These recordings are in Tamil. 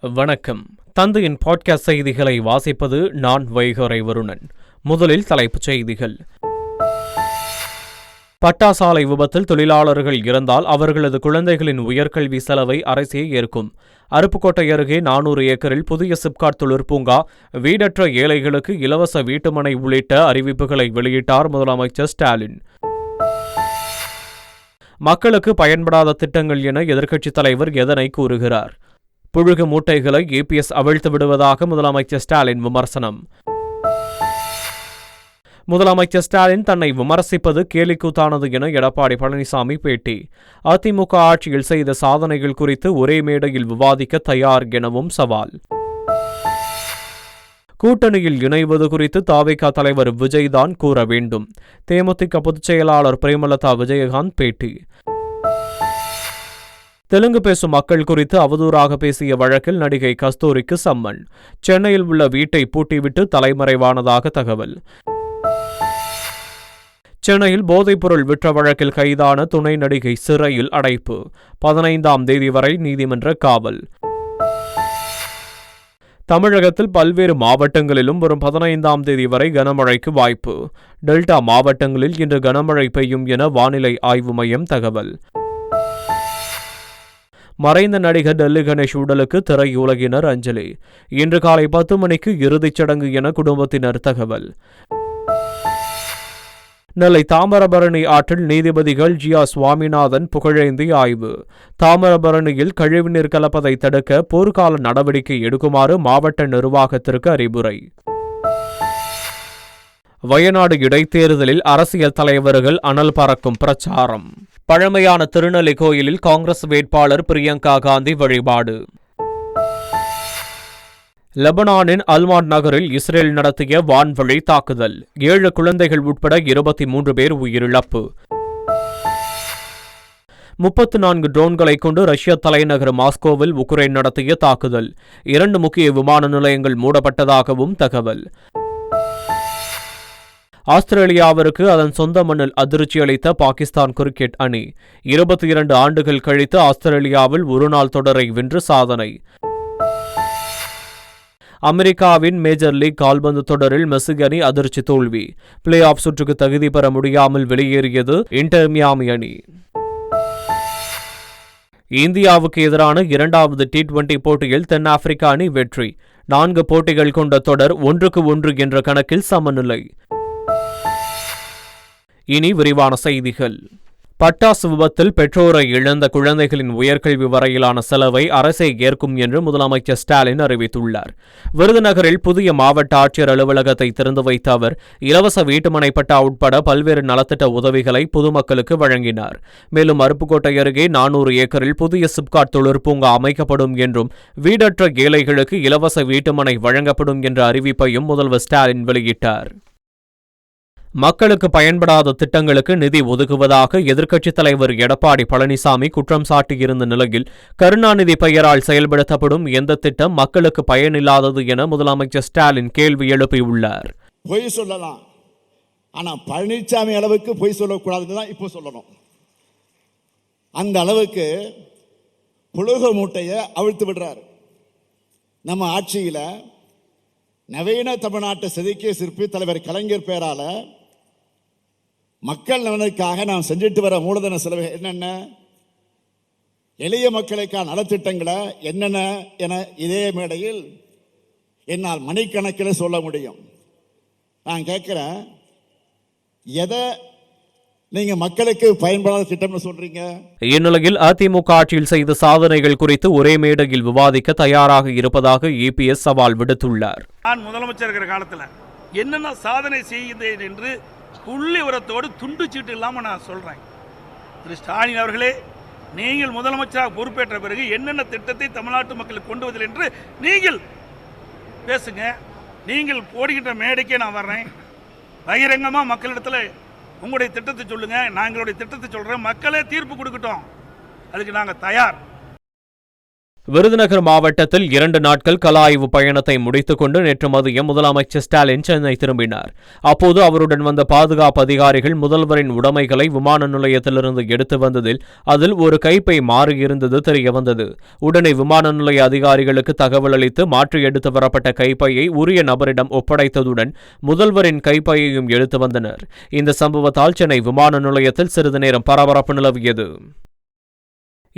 வணக்கம். தந்தையின் பாட்காஸ்ட் செய்திகளை வாசிப்பது நான் வைகரை வருணன். முதலில் தலைப்புச் செய்திகள். பட்டாசாலை விபத்தில் தொழிலாளர்கள் இறந்தால் அவர்களது குழந்தைகளின் உயர்கல்வி செலவை அரசே ஏற்கும். அருப்புக்கோட்டை அருகே நானூறு ஏக்கரில் புதிய சிப்காட் தொழிற்பூங்கா வீடற்ற ஏழைகளுக்கு இலவச வீட்டுமனை உள்ளிட்ட அறிவிப்புகளை வெளியிட்டார் முதலமைச்சர் ஸ்டாலின். மக்களுக்கு பயன்படாத திட்டங்கள் என எதிர்க்கட்சித் தலைவர் எதனை கூறுகிறார்? புழுகு மூட்டைகளை ஏபிஎஸ் அவிழ்த்து விடுவதாக முதலமைச்சர் ஸ்டாலின் விமர்சனம். முதலமைச்சர் ஸ்டாலின் தன்னை விமர்சிப்பது கேலிக்கூத்தானது என எடப்பாடி பழனிசாமி பேட்டி. அதிமுக ஆட்சியில் செய்த சாதனைகள் குறித்து ஒரே மேடையில் விவாதிக்க தயார் எனவும் சவால். கூட்டணியில் இணைவது குறித்து தாவேகா தலைவர் விஜய்தான் கூற வேண்டும். தேமுதிக பொதுச் செயலாளர் பிரேமலதா விஜயகாந்த் பேட்டி. தெலுங்கு பேசும் மக்கள் குறித்து அவதூறாக பேசிய வழக்கில் நடிகை கஸ்தூரிக்கு சம்மன். சென்னையில் உள்ள வீட்டை பூட்டிவிட்டு தலைமறைவானதாக தகவல். சென்னையில் போதைப்பொருள் விற்ற வழக்கில் கைதான துணை நடிகை சிறையில் அடைப்பு. பதினைந்தாம் தேதி வரை நீதிமன்ற காவல். தமிழகத்தில் பல்வேறு மாவட்டங்களிலும் வரும் பதினைந்தாம் தேதி வரை கனமழைக்கு வாய்ப்பு. டெல்டா மாவட்டங்களில் இன்று கனமழை பெய்யும் என வானிலை ஆய்வு மையம் தகவல். மறைந்த நடிகர் டெல்லி கணேஷ் உடலுக்கு திரையுலகினர் அஞ்சலி. இன்று காலை பத்து மணிக்கு இறுதிச் சடங்கு என குடும்பத்தினர் தகவல். நெல்லை தாமிரபரணி ஆற்றில் நீதிபதிகள் ஜியா சுவாமிநாதன் புகழேந்தி ஆய்வு. தாமிரபரணியில் கழிவுநீர் கலப்பதை தடுக்க போர்க்கால நடவடிக்கை எடுக்குமாறு மாவட்ட நிர்வாகத்திற்கு அறிவுரை. வயநாடு இடைத்தேர்தலில் அரசியல் தலைவர்கள் அனல் பறக்கும் பிரச்சாரம். பழமையான திருநெல்லை கோயிலில் காங்கிரஸ் வேட்பாளர் பிரியங்கா காந்தி வழிபாடு. லெபனானின் அல்மான் நகரில் இஸ்ரேல் நடத்திய வான்வழி தாக்குதல். ஏழு குழந்தைகள் உட்பட இருபத்தி மூன்று பேர் உயிரிழப்பு. முப்பத்து நான்கு ட்ரோன்களை கொண்டு ரஷ்ய தலைநகர் மாஸ்கோவில் உக்ரைன் நடத்திய தாக்குதல். இரண்டு முக்கிய விமான நிலையங்கள் மூடப்பட்டதாகவும் தகவல். ஆஸ்திரேலியாவிற்கு அதன் சொந்த மண்ணில் அதிர்ச்சி அளித்த பாகிஸ்தான் கிரிக்கெட் அணி இருபத்தி இரண்டு ஆண்டுகள் கழித்து ஆஸ்திரேலியாவில் ஒருநாள் தொடரை வென்று சாதனை. அமெரிக்காவின் மேஜர் லீக் கால்பந்து தொடரில் மெஸ்ஸி அணி அதிர்ச்சி தோல்வி. பிளே ஆஃப் சுற்றுக்கு தகுதி பெற முடியாமல் வெளியேறியது இன்டர்மியாமி அணி. இந்தியாவுக்கு எதிரான இரண்டாவது டி டுவெண்டி போட்டியில் தென்னாப்பிரிக்கா அணி வெற்றி. நான்கு போட்டிகள் கொண்ட தொடர் ஒன்றுக்கு ஒன்று என்ற கணக்கில் சமநிலை. இனி விரிவான செய்திகள். பட்டாசு விபத்தில் பெற்றோரை இழந்த குழந்தைகளின் உயர்கல்வி வரையிலான செலவை அரசே ஏற்கும் என்று முதலமைச்சர் ஸ்டாலின் அறிவித்துள்ளார். விருதுநகரில் புதிய மாவட்ட ஆட்சியர் அலுவலகத்தை திறந்து வைத்த அவர் இலவச வீட்டுமனை பட்டா உட்பட பல்வேறு நலத்திட்ட உதவிகளை பொதுமக்களுக்கு வழங்கினார். மேலும் அருப்புக்கோட்டை அருகே நானூறு ஏக்கரில் புதிய சிப்காட் தொழிற்பூங்கா அமைக்கப்படும் என்றும் வீடற்ற ஏழைகளுக்கு இலவச வீட்டுமனை வழங்கப்படும் என்ற அறிவிப்பையும் முதல்வர் ஸ்டாலின் வெளியிட்டார். மக்களுக்கு பயன்படாத திட்டங்களுக்கு நிதி ஒதுக்குவதாக எதிர்க்கட்சித் தலைவர் எடப்பாடி பழனிசாமி குற்றம் சாட்டியிருந்த நிலையில் கருணாநிதி பெயரால் செயல்படுத்தப்படும் எந்த திட்டம் மக்களுக்கு பயனில்லாதது என முதலமைச்சர் ஸ்டாலின் கேள்வி எழுப்பியுள்ளார். பொய் சொல்லலாம். ஆனா பழனிசாமி அளவுக்கு பொய் சொல்லக்கூடாதுன்னு தான் இப்போ சொல்லணும். அந்த அளவுக்கு புழுக மூட்டையை அவிழ்த்து விடுறாரு. நம்ம ஆட்சியில் நவீன தமிழ்நாட்டை செதுக்கிய சிற்பி தலைவர் கலைஞர் பேரால் மக்கள் நலனுக்காக நாம் செஞ்சுட்டு வர மூலதன செலவு என்னென்ன? எளிய மக்களுக்கான நலத்திட்டங்களை என்னென்ன என இதே மேடையில் என்னால் மணிக்கணக்கில் சொல்ல முடியும். நான் கேட்குறேன் எதை நீங்க மக்களுக்கு பயன்படாத திட்டம்னு சொல்றீங்க? இந்நிலையில் அதிமுக ஆட்சியில் செய்த சாதனைகள் குறித்து ஒரே மேடையில் விவாதிக்க தயாராக இருப்பதாக இபிஎஸ் சவால் விடுத்துள்ளார். நான் முதலமைச்சர் இருக்கிற காலத்தில் என்னென்ன சாதனை செய்தேன் என்று புள்ளி உரத்தோடு துண்டு சீட்டு இல்லாமல் நான் சொல்கிறேன் திரு ஸ்டாலின் அவர்களே நீங்கள் முதலமைச்சராக பொறுப்பேற்ற பிறகு என்னென்ன திட்டத்தை தமிழ்நாட்டு மக்களுக்கு கொண்டு வதில் என்று நீங்கள் பேசுங்க. நீங்கள் போடுகின்ற மேடைக்கே நான் வர்றேன். பகிரங்கமாக மக்களிடத்தில் உங்களுடைய திட்டத்தை சொல்லுங்கள் நான் எங்களுடைய திட்டத்தை சொல்கிறேன் மக்களே தீர்ப்பு கொடுக்கட்டும். அதுக்கு நாங்கள் தயார். விருதுநகர் மாவட்டத்தில் இரண்டு நாட்கள் கல ஆய்வு பயணத்தை முடித்துக்கொண்டு நேற்று மதியம் முதலமைச்சர் ஸ்டாலின் சென்னை திரும்பினார். அப்போது அவருடன் வந்த பாதுகாப்பு அதிகாரிகள் முதல்வரின் உடைமைகளை விமான நிலையத்திலிருந்து எடுத்து வந்ததில் அதில் ஒரு கைப்பை மாறியிருந்தது தெரிய வந்தது உடனே விமான நிலைய அதிகாரிகளுக்கு தகவல் அளித்து மாற்றி எடுத்து வரப்பட்ட கைப்பையை உரிய நபரிடம் ஒப்படைத்ததுடன் முதல்வரின் கைப்பையையும் எடுத்து வந்தனர். இந்த சம்பவத்தால் சென்னை விமான நிலையத்தில் சிறிது நேரம் பரபரப்பு நிலவியது.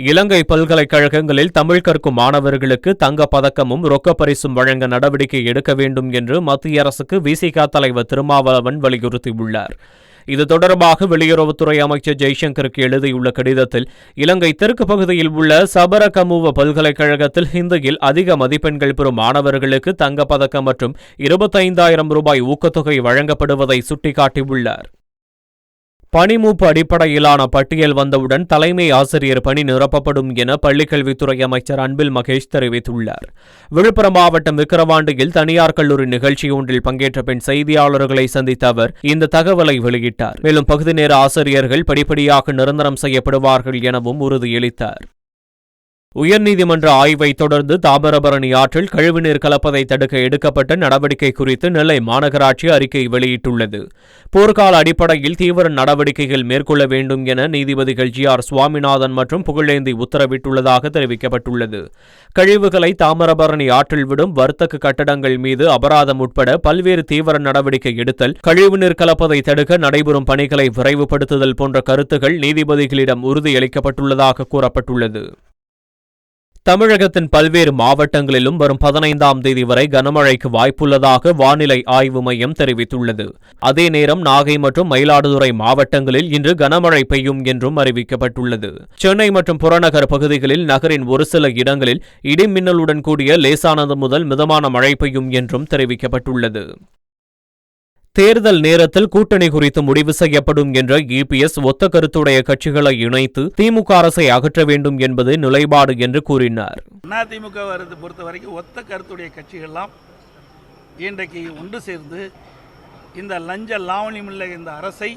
இலங்கை பல்கலைக்கழகங்களில் தமிழ் கற்கும் மாணவர்களுக்கு தங்க பதக்கமும் ரொக்க பரிசும் வழங்க நடவடிக்கை எடுக்க வேண்டும் என்று மத்திய அரசுக்கு விசிக தலைவர் திருமாவளவன் வலியுறுத்தியுள்ளார். இது தொடர்பாக வெளியுறவுத்துறை அமைச்சர் ஜெய்சங்கருக்கு எழுதியுள்ள கடிதத்தில் இலங்கை தெற்கு பகுதியில் உள்ள சபரகமுவ பல்கலைக்கழகத்தில் ஹிந்தியில் அதிக மதிப்பெண்கள் பெறும் மாணவர்களுக்கு தங்கப் பதக்கம் மற்றும் இருபத்தைந்தாயிரம் ரூபாய் ஊக்கத்தொகை வழங்கப்படுவதை சுட்டிக்காட்டியுள்ளார். பணிமூப்பு அடிப்படையிலான பட்டியல் வந்தவுடன் தலைமை ஆசிரியர் பணி நிரப்பப்படும் என பள்ளிக்கல்வித்துறை அமைச்சர் அன்பில் மகேஷ் தெரிவித்துள்ளார். விழுப்புரம் மாவட்டம் விக்கிரவாண்டியில் தனியார் கல்லூரி நிகழ்ச்சி ஒன்றில் பங்கேற்ற பின் செய்தியாளர்களை சந்தித்த அவர் இந்த தகவலை வெளியிட்டார். மேலும் பகுதி நேர ஆசிரியர்கள் படிப்படியாக நிரந்தரம் செய்யப்படுவார்கள் எனவும் உறுதியளித்தார். உயர்நீதிமன்ற ஆய்வை தொடர்ந்து தாமிரபரணி ஆற்றில் கழிவுநீர் கலப்பதை தடுக்க எடுக்கப்பட்ட நடவடிக்கை குறித்து நெல்லை மாநகராட்சி அறிக்கை வெளியிட்டுள்ளது. போர்க்கால அடிப்படையில் தீவிர நடவடிக்கைகள் மேற்கொள்ள வேண்டும் என நீதிபதிகள் ஜி. ஆர். சுவாமிநாதன் மற்றும் புகழேந்தி உத்தரவிட்டுள்ளதாக தெரிவிக்கப்பட்டுள்ளது. கழிவுகளை தாமிரபரணி ஆற்றில் விடும் வர்த்தக கட்டடங்கள் மீது அபராதம் உட்பட பல்வேறு தீவிர நடவடிக்கை எடுத்தல் கழிவுநீர் கலப்பதை தடுக்க நடைபெறும் பணிகளை விரைவுபடுத்துதல் போன்ற கருத்துகள் நீதிபதிகளிடம் உறுதியளிக்கப்பட்டுள்ளதாக கூறப்பட்டுள்ளது. தமிழகத்தின் பல்வேறு மாவட்டங்களிலும் வரும் பதினைந்தாம் தேதி வரை கனமழைக்கு வாய்ப்புள்ளதாக வானிலை ஆய்வு மையம் தெரிவித்துள்ளது. அதே நேரம் நாகை மற்றும் மயிலாடுதுறை மாவட்டங்களில் இன்று கனமழை பெய்யும் என்றும் அறிவிக்கப்பட்டுள்ளது. சென்னை மற்றும் புறநகர் பகுதிகளில் நகரின் ஒரு சில இடங்களில் இடிமின்னலுடன் கூடிய லேசானது முதல் மிதமான மழை பெய்யும் என்றும் தெரிவிக்கப்பட்டுள்ளது. தேர்தல் நேரத்தில் கூட்டணி குறித்து முடிவு செய்யப்படும் என்ற இபிஎஸ் ஒத்த கருத்துடைய கட்சிகளை இணைத்து திமுக அரசை அகற்ற வேண்டும் என்பது நிலைப்பாடு என்று கூறினார். அதிமுக பொறுத்த வரைக்கும் ஒத்த கருத்துடைய கட்சிகள்லாம் இன்றைக்கு ஒன்று சேர்ந்து இந்த லஞ்ச லாவணியமுள்ள இந்த அரசை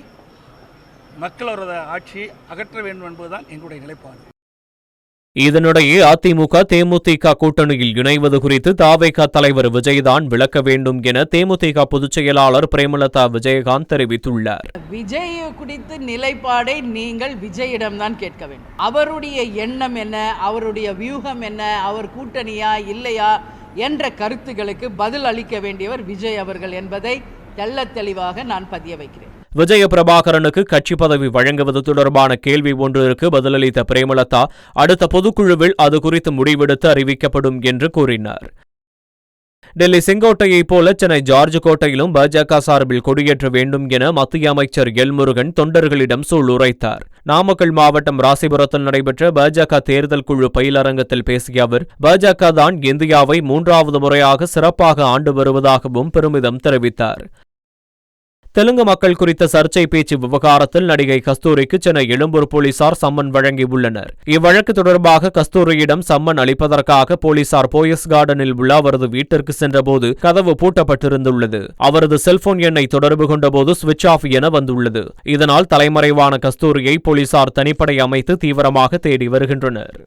மக்களோட ஆட்சியை அகற்ற வேண்டும் என்பதுதான் எங்களுடைய நிலைப்பாடு. இதனிடையே அதிமுக தேமுதிக கூட்டணியில் இணைவது குறித்து தாவேக தலைவர் விஜய்தான் விளக்க வேண்டும் என தேமுதிக பொதுச் செயலாளர் பிரேமலதா விஜயகாந்த் தெரிவித்துள்ளார். விஜய் குறித்து நிலைப்பாடை நீங்கள் விஜயிடம்தான் கேட்க வேண்டும். அவருடைய எண்ணம் என்ன அவருடைய வியூகம் என்ன அவர் கூட்டணியா இல்லையா என்ற கருத்துகளுக்கு பதில் அளிக்க வேண்டியவர் விஜய் அவர்கள் என்பதை தெள்ள தெளிவாக நான் பதிய வைக்கிறேன். விஜய பிரபாகரனுக்கு கட்சி பதவி வழங்குவது தொடர்பான கேள்வி ஒன்றிற்கு பதிலளித்த பிரேமலதா அடுத்த பொதுக்குழுவில் அது குறித்து முடிவெடுத்து அறிவிக்கப்படும் என்று கூறினார். டெல்லி செங்கோட்டையைப் போல சென்னை ஜார்ஜ் கோட்டையிலும் பாஜக சார்பில் கொடியேற்ற வேண்டும் என மத்திய அமைச்சர் எல் முருகன் தொண்டர்களிடம் சூளுரைத்தார். நாமக்கல் மாவட்டம் ராசிபுரத்தில் நடைபெற்ற பாஜக தேர்தல் குழு பயிலரங்கத்தில் பேசிய அவர் பாஜக தான் இந்தியாவை மூன்றாவது முறையாக சிறப்பாக ஆண்டு வருவதாகவும் பெருமிதம் தெரிவித்தார். தெலுங்கு மக்கள் குறித்த சர்ச்சை பேச்சு விவகாரத்தில் நடிகை கஸ்தூரிக்கு சென்னை எழும்பூர் போலீசார் சம்மன் வழங்கியுள்ளனர். இவ்வழக்கு தொடர்பாக கஸ்தூரியிடம் சம்மன் அளிப்பதற்காக போலீசார் போயஸ் கார்டனில் உள்ள அவரது வீட்டிற்கு சென்றபோது கதவு பூட்டப்பட்டிருந்துள்ளது. அவரது செல்போன் எண்ணை தொடர்பு கொண்டபோது சுவிட்ச் ஆஃப் என வந்துள்ளது. இதனால் தலைமறைவான கஸ்தூரியை போலீசார் தனிப்படை அமைத்து தீவிரமாக தேடி வருகின்றனர்.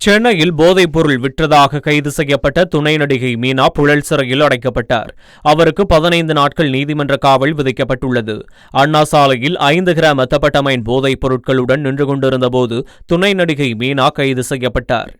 சென்னையில் போதைப் பொருள் விற்றதாக கைது செய்யப்பட்ட துணை நடிகை மீனா புழல் சிறையில் அடைக்கப்பட்டார். அவருக்கு பதினைந்து நாட்கள் நீதிமன்ற காவல் விதிக்கப்பட்டுள்ளது. அண்ணா சாலையில் ஐந்து கிராம் மெத்தப்பட்டமைன் போதைப் பொருட்களுடன் நின்று கொண்டிருந்தபோது துணை நடிகை மீனா கைது செய்யப்பட்டார்.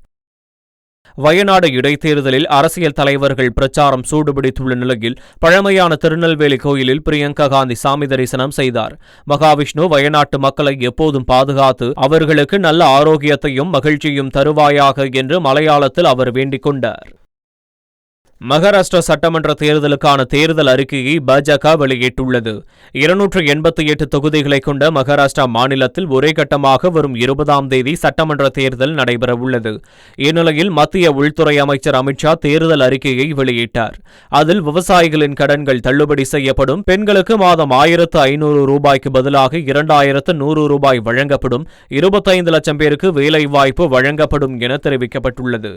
வயநாடு இடைத்தேர்தலில் அரசியல் தலைவர்கள் பிரச்சாரம் சூடுபிடித்துள்ள நிலையில் பழமையான திருநெல்வேலி கோயிலில் பிரியங்கா காந்தி சாமி தரிசனம் செய்தார். மகாவிஷ்ணு வயநாட்டு மக்களை எப்போதும் பாதுகாத்து அவர்களுக்கு நல்ல ஆரோக்கியத்தையும் மகிழ்ச்சியும் தருவாயாக என்று மலையாளத்தில் அவர் வேண்டிக் கொண்டார். மகாராஷ்டிரா சட்டமன்ற தேர்தலுக்கான தேர்தல் அறிக்கையை பாஜக வெளியிட்டுள்ளது. இருநூற்று எண்பத்தி எட்டு தொகுதிகளை கொண்ட மகாராஷ்டிரா மாநிலத்தில் ஒரே கட்டமாக வரும் இருபதாம் தேதி சட்டமன்ற தேர்தல் நடைபெறவுள்ளது. இந்நிலையில் மத்திய உள்துறை அமைச்சர் அமித்ஷா தேர்தல் அறிக்கையை வெளியிட்டார். அதில் விவசாயிகளின் கடன்கள் தள்ளுபடி செய்யப்படும் பெண்களுக்கு மாதம் ஆயிரத்து ஐநூறு ரூபாய்க்கு பதிலாக இரண்டாயிரத்து நூறு ரூபாய் வழங்கப்படும் இருபத்தைந்து லட்சம் பேருக்கு வேலைவாய்ப்பு வழங்கப்படும் என தெரிவிக்கப்பட்டுள்ளது.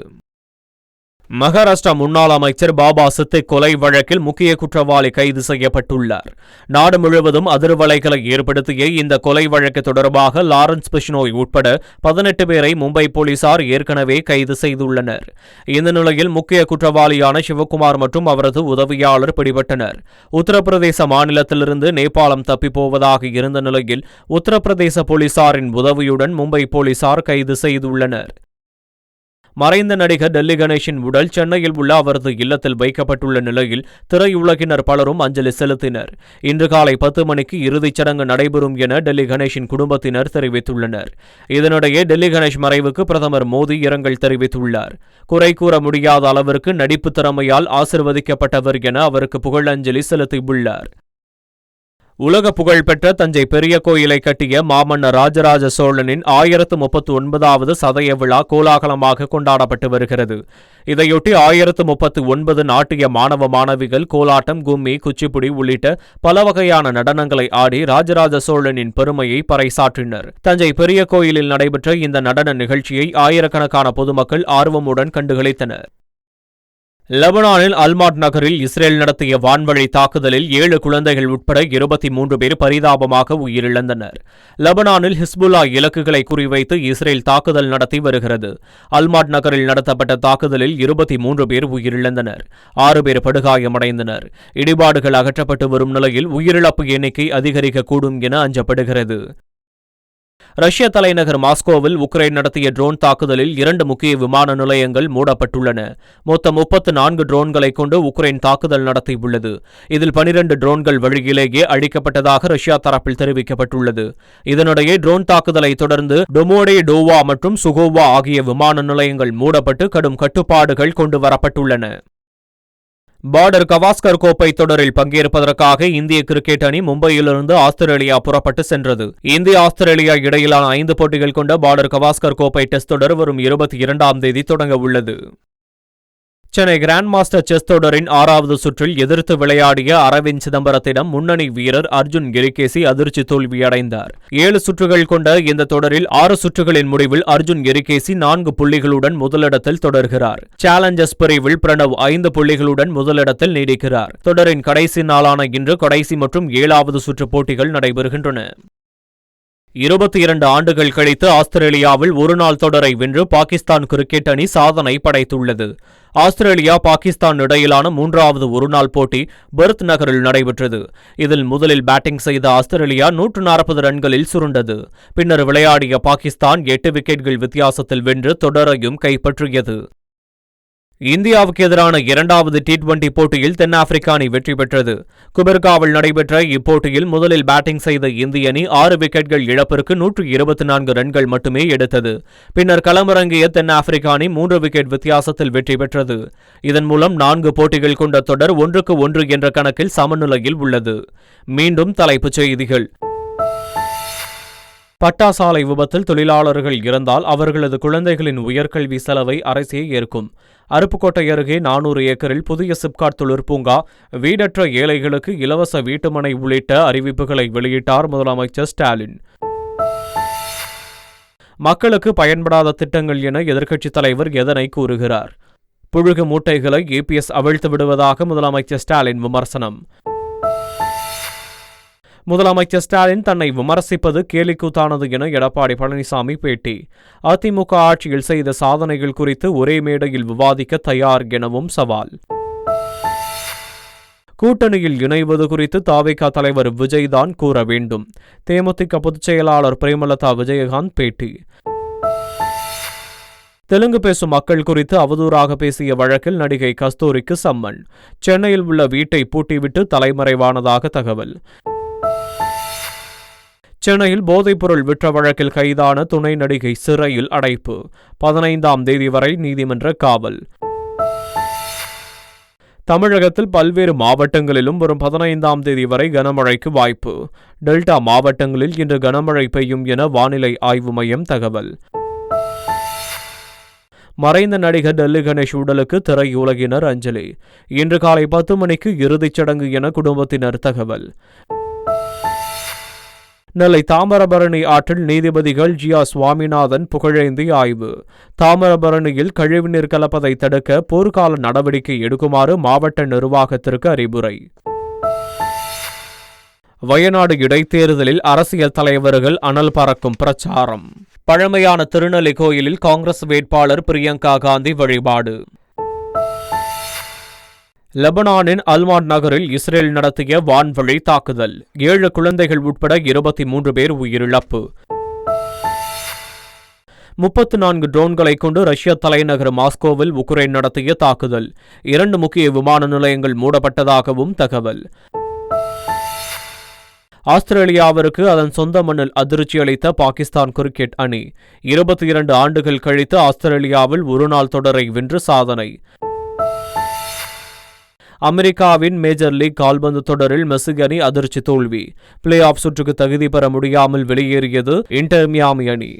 மகாராஷ்டிரா முன்னாள் அமைச்சர் பாபா சித்திக் கொலை வழக்கில் முக்கிய குற்றவாளி கைது செய்யப்பட்டுள்ளார். நாடு முழுவதும் அதிர்வலைகளை ஏற்படுத்திய இந்த கொலை வழக்கு தொடர்பாக லாரன்ஸ் பிஷ்னோய் உட்பட பதினெட்டு பேரை மும்பை போலீசார் ஏற்கனவே கைது செய்துள்ளனர். இந்த நிலையில் முக்கிய குற்றவாளியான சிவகுமார் மற்றும் அவரது உதவியாளர் பிடிபட்டனர். உத்தரப்பிரதேச மாநிலத்திலிருந்து நேபாளம் தப்பிப்போவதாக இருந்த நிலையில் உத்தரப்பிரதேச போலீசாரின் உதவியுடன் மும்பை போலீசார் கைது செய்துள்ளனர். மறைந்த நடிகர் டெல்லி கணேஷின் உடல் சென்னையில் உள்ள அவரது இல்லத்தில் வைக்கப்பட்டுள்ள நிலையில் திரையுலகினர் பலரும் அஞ்சலி செலுத்தினர். இன்று காலை பத்து மணிக்கு இறுதிச் சடங்கு நடைபெறும் என டெல்லி கணேஷின் குடும்பத்தினர் தெரிவித்துள்ளனர். இதனிடையே டெல்லி கணேஷ் மறைவுக்கு பிரதமர் மோடி இரங்கல் தெரிவித்துள்ளார். குறை கூற முடியாத அளவிற்கு நடிப்பு திறமையால் ஆசிர்வதிக்கப்பட்டவர் என அவருக்கு புகழஞ்சலி செலுத்தியுள்ளார். உலக புகழ்பெற்ற தஞ்சை பெரிய கோயிலை கட்டிய மாமன்னர் ராஜராஜ சோழனின் ஆயிரத்து முப்பத்து ஒன்பதாவது சதய விழா கோலாகலமாக கொண்டாடப்பட்டு வருகிறது. இதையொட்டி ஆயிரத்து முப்பத்து ஒன்பது நாட்டிய மாணவ மாணவிகள் கோலாட்டம் கும்மி குச்சிப்புடி உள்ளிட்ட பல வகையான நடனங்களை ஆடி ராஜராஜ சோழனின் பெருமையை பறைசாற்றினர். தஞ்சை பெரிய கோயிலில் நடைபெற்ற இந்த நடன நிகழ்ச்சியை ஆயிரக்கணக்கான பொதுமக்கள் ஆர்வமுடன் கண்டுகளித்தனர். லெபனானில் அல்மாட் நகரில் இஸ்ரேல் நடத்திய வான்வழி தாக்குதலில் ஏழு குழந்தைகள் உட்பட இருபத்தி மூன்று பேர் பரிதாபமாக உயிரிழந்தனர். லெபனானில் ஹிஸ்புல்லா இலக்குகளை குறிவைத்து இஸ்ரேல் தாக்குதல் நடத்தி வருகிறது. அல்மாட் நகரில் நடத்தப்பட்ட தாக்குதலில் இருபத்தி மூன்று பேர் உயிரிழந்தனர். ஆறு பேர் படுகாயமடைந்தனர். இடிபாடுகள் அகற்றப்பட்டு வரும் நிலையில் உயிரிழப்பு எண்ணிக்கை அதிகரிக்கக்கூடும் என அஞ்சப்படுகிறது. ரஷ்ய தலைநகர் மாஸ்கோவில் உக்ரைன் நடத்திய ட்ரோன் தாக்குதலில் இரண்டு முக்கிய விமான நிலையங்கள் மூடப்பட்டுள்ளன. மொத்தம் முப்பத்து நான்கு ட்ரோன்களை கொண்டு உக்ரைன் தாக்குதல் நடத்தியுள்ளது. இதில் பனிரண்டு ட்ரோன்கள் வழியிலேயே அழிக்கப்பட்டதாக ரஷ்யா தரப்பில் தெரிவிக்கப்பட்டுள்ளது. இதனிடையே ட்ரோன் தாக்குதலை தொடர்ந்து டொமோடே டோவா மற்றும் சுகோவா ஆகிய விமான நிலையங்கள் மூடப்பட்டு கடும் கட்டுப்பாடுகள் கொண்டு வரப்பட்டுள்ளன. பார்டர் கவாஸ்கர் கோப்பை தொடரில் பங்கேற்பதற்காக இந்திய கிரிக்கெட் அணி மும்பையிலிருந்து ஆஸ்திரேலியா புறப்பட்டு சென்றது. இந்திய ஆஸ்திரேலியா இடையிலான ஐந்து போட்டிகள் கொண்ட பார்டர் கவாஸ்கர் கோப்பை டெஸ்ட் தொடர் வரும் இருபத்தி இரண்டாம் தேதி தொடங்க உள்ளது. சென்னை கிராண்ட் மாஸ்டர் செஸ் தொடரின் ஆறாவது சுற்றில் எதிர்த்து விளையாடிய அரவிந்த் சிதம்பரத்திடம் முன்னணி வீரர் அர்ஜுன் எரிகேசி அதிர்ச்சி தோல்வியடைந்தார். ஏழு சுற்றுகள் கொண்ட இந்த தொடரில் ஆறு சுற்றுகளின் முடிவில் அர்ஜுன் எரிகேசி நான்கு புள்ளிகளுடன் முதலிடத்தில் தொடர்கிறார். சேலஞ்சர்ஸ் பிரிவில் பிரணவ் ஐந்து புள்ளிகளுடன் முதலிடத்தில் நீடிக்கிறார். தொடரின் கடைசி நாளான இன்று கடைசி மற்றும் ஏழாவது சுற்று போட்டிகள் நடைபெறுகின்றன. இருபத்தி இரண்டு ஆண்டுகள் கழித்து ஆஸ்திரேலியாவில் ஒருநாள் தொடரை வென்று பாகிஸ்தான் கிரிக்கெட் அணி சாதனை படைத்துள்ளது. ஆஸ்திரேலியா பாகிஸ்தான் இடையிலான மூன்றாவது ஒருநாள் போட்டி பெர்த் நகரில் நடைபெற்றது. இதில் முதலில் பேட்டிங் செய்த ஆஸ்திரேலியா நூற்று நாற்பது ரன்களில் சுருண்டது. பின்னர் விளையாடிய பாகிஸ்தான் எட்டு விக்கெட்கள் வித்தியாசத்தில் வென்று தொடரையும் கைப்பற்றியது. இந்தியாவுக்கு எதிரான இரண்டாவது டி டுவெண்டி போட்டியில் தென்னாப்பிரிக்க அணி வெற்றி பெற்றது. குபர்காவில் நடைபெற்ற இப்போட்டியில் முதலில் பேட்டிங் செய்த இந்திய அணி ஆறு விக்கெட்கள் இழப்பிற்கு நூற்று இருபத்தி நான்கு ரன்கள் மட்டுமே எடுத்தது. பின்னர் களமிறங்கிய தென்னாப்பிரிக்க அணி மூன்று விக்கெட் வித்தியாசத்தில் வெற்றி பெற்றது. இதன் மூலம் நான்கு போட்டிகள் கொண்ட தொடர் ஒன்றுக்கு ஒன்று என்ற கணக்கில் சமநிலையில் உள்ளது. மீண்டும் தலைப்புச் செய்திகள். பட்டாசாலை விபத்தில் தொழிலாளர்கள் இறந்தால் அவர்களது குழந்தைகளின் உயர்கல்வி செலவை அரசே ஏற்கும். அருப்புக்கோட்டை அருகே நானூறு ஏக்கரில் புதிய சிப்காட் தொழிற்பூங்கா வீடற்ற ஏழைகளுக்கு இலவச வீட்டுமனை உள்ளிட்ட அறிவிப்புகளை வெளியிட்டார் முதலமைச்சர் ஸ்டாலின். மக்களுக்கு பயன்படாத திட்டங்கள் என எதிர்க்கட்சித் தலைவர் எதனை கூறுகிறார்? புழுகு மூட்டைகளை ஏபிஎஸ் அவிழ்த்து விடுவதாக முதலமைச்சர் ஸ்டாலின் விமர்சனம். முதலமைச்சர் ஸ்டாலின் தன்னை விமர்சிப்பது கேலிக்கூத்தானது என எடப்பாடி பழனிசாமி பேட்டி. அதிமுக ஆட்சியில் செய்த சாதனைகள் குறித்து ஒரே மேடையில் விவாதிக்க தயார் எனவும் சவால். கூட்டணியில் இணைவது குறித்து தாவேகா தலைவர் விஜய்தான் கூற வேண்டும். தேமுதிக பொதுச் செயலாளர் பிரேமலதா விஜயகாந்த் பேட்டி. தெலுங்கு பேசும் மக்கள் குறித்து அவதூறாக பேசிய வழக்கில் நடிகை கஸ்தூரிக்கு சம்மன். சென்னையில் உள்ள வீட்டை பூட்டிவிட்டு தலைமறைவானதாக தகவல். சென்னையில் போதைப்பொருள் விற்ற வழக்கில் கைதான துணை நடிகை சிறையில் அடைப்பு. பதினைந்தாம் தேதி வரை நீதிமன்ற காவல். தமிழகத்தில் பல்வேறு மாவட்டங்களிலும் வரும் பதினைந்தாம் தேதி வரை கனமழைக்கு வாய்ப்பு. டெல்டா மாவட்டங்களில் இன்று கனமழை பெய்யும் என வானிலை ஆய்வு மையம் தகவல். மறைந்த நடிகர் டெல்லி கணேஷ் உடலுக்கு திரையுலகினர் அஞ்சலி. இன்று காலை பத்து மணிக்கு இறுதிச் சடங்கு என குடும்பத்தினர் தகவல். நெல்லை தாமிரபரணி ஆற்றில் நீதிபதிகள் ஜியா சுவாமிநாதன் புகழேந்தி ஆய்வு. தாமிரபரணியில் கழிவுநீர் கலப்பதை தடுக்க போர்க்கால நடவடிக்கை எடுக்குமாறு மாவட்ட நிர்வாகத்திற்கு அறிவுரை. வயநாடு இடைத்தேர்தலில் அரசியல் தலைவர்கள் அனல் பறக்கும் பிரச்சாரம். பழமையான திருநெல்லை கோயிலில் காங்கிரஸ் வேட்பாளர் பிரியங்கா காந்தி வழிபாடு. லெபனானின் அல்மான் நகரில் இஸ்ரேல் நடத்திய வான்வழி தாக்குதல். ஏழு குழந்தைகள் உட்பட இருபத்தி மூன்று பேர் உயிரிழப்பு. முப்பத்து நான்கு ட்ரோன்களை கொண்டு ரஷ்ய தலைநகர் மாஸ்கோவில் உக்ரைன் நடத்திய தாக்குதல். இரண்டு முக்கிய விமான நிலையங்கள் மூடப்பட்டதாகவும் தகவல். ஆஸ்திரேலியாவிற்கு அதன் சொந்த மண்ணில் அதிர்ச்சி அளித்த பாகிஸ்தான் கிரிக்கெட் அணி. இருபத்தி இரண்டு ஆண்டுகள் கழித்து ஆஸ்திரேலியாவில் ஒருநாள் தொடரை வென்று சாதனை. அமெரிக்காவின் மேஜர் லீக் கால்பந்து தொடரில் மெஸ்ஸி அணி அதிர்ச்சி தோல்வி. பிளே ஆஃப் சுற்றுக்கு தகுதி பெற முடியாமல் வெளியேறியது இன்டர் மியாமி அணி.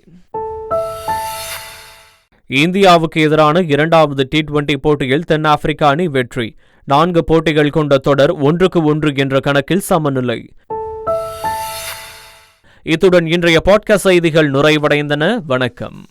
இந்தியாவுக்கு எதிரான இரண்டாவது டி டுவெண்டி போட்டியில் தென்னாப்பிரிக்கா அணி வெற்றி. நான்கு போட்டிகள் கொண்ட தொடர் ஒன்றுக்கு ஒன்று என்ற கணக்கில் சமநிலை. இத்துடன் இன்றைய பாட்காஸ்ட் செய்திகள் நிறைவடைந்தன. வணக்கம்.